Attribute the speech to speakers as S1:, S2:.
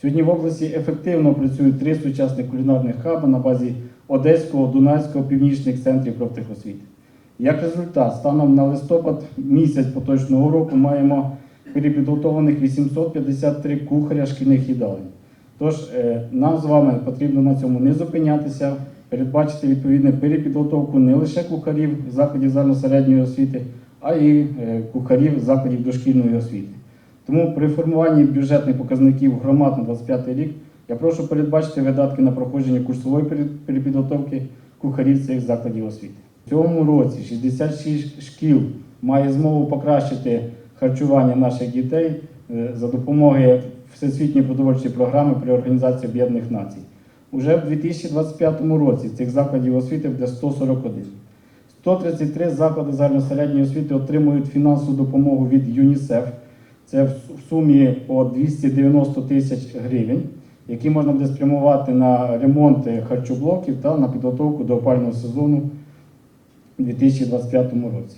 S1: Сьогодні в області ефективно працюють три сучасних кулінарних хаби на базі Одеського, Дунайського, північних центрів профтехосвіти. Як результат, станом на листопад місяць поточного року маємо перепідготовлених 853 кухаря шкільних їдалень. Тож е, нам з вами потрібно на цьому не зупинятися, передбачити відповідну перепідготовку не лише кухарів закладів загальносередньої освіти, а й е, кухарів закладів дошкільної освіти. Тому при формуванні бюджетних показників громад на 25 рік я прошу передбачити видатки на проходження курсової перепідготовки кухарів цих закладів освіти. В цьому році 66 шкіл має змогу покращити харчування наших дітей е, за допомогою Всесвітньої продовольчої програми при Організації Об'єднаних Націй. Уже в 2025 році цих закладів освіти буде 141. 133 заклади загальносередньої освіти отримують фінансову допомогу від ЮНІСЕФ. Це в сумі по 290 тисяч гривень, які можна буде спрямувати на ремонт харчоблоків та на підготовку до опального сезону у 2025 році.